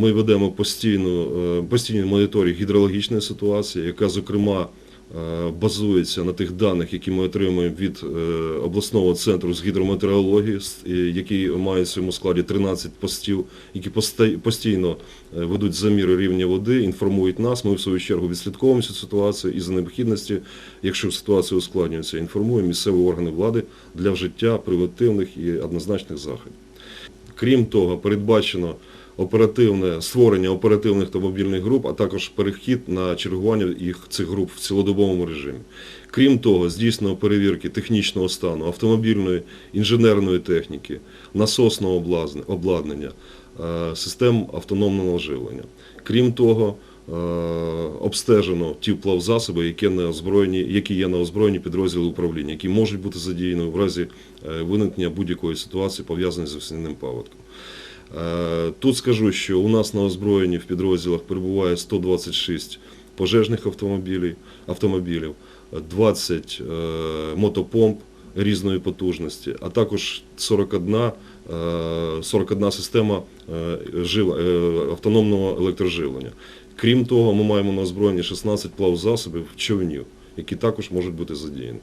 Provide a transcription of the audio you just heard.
Ми ведемо постійну, е, постійний моніторинг гідрологічної ситуації, яка, зокрема, е, базується на тих даних, які ми отримуємо від е, обласного центру з гідрометеорології, який має в своєму складі 13 постів, які постійно ведуть заміри рівня води, інформують нас. Ми в свою чергу відслідковуємо цю ситуацію і за необхідності, якщо ситуація ускладнюється, інформуємо місцеві органи влади для вжиття превентивних і однозначних заходів. Крім того, передбачено оперативне створення оперативних та мобільних груп, а також перехід на чергування їх цих груп в цілодобовому режимі. Крім того, здійснено перевірки технічного стану, автомобільної, інженерної техніки, насосного обладнання, е, систем автономного живлення. Крім того, е, обстежено ті плавзасоби, які, на озброєні, які є на озброєнні підрозділи управління, які можуть бути задіяні в разі е, виникнення будь-якої ситуації, пов'язаної з весняним паводком. Е, Тут скажу, що у нас на озброєнні в підрозділах перебуває 126 пожежних автомобілів, автомобілів 20 е, мотопомп різної потужності, а також 41, е, 41 система е, е, автономного електроживлення. Крім того, ми маємо на озброєнні 16 плавзасобів човнів, які також можуть бути задіяні.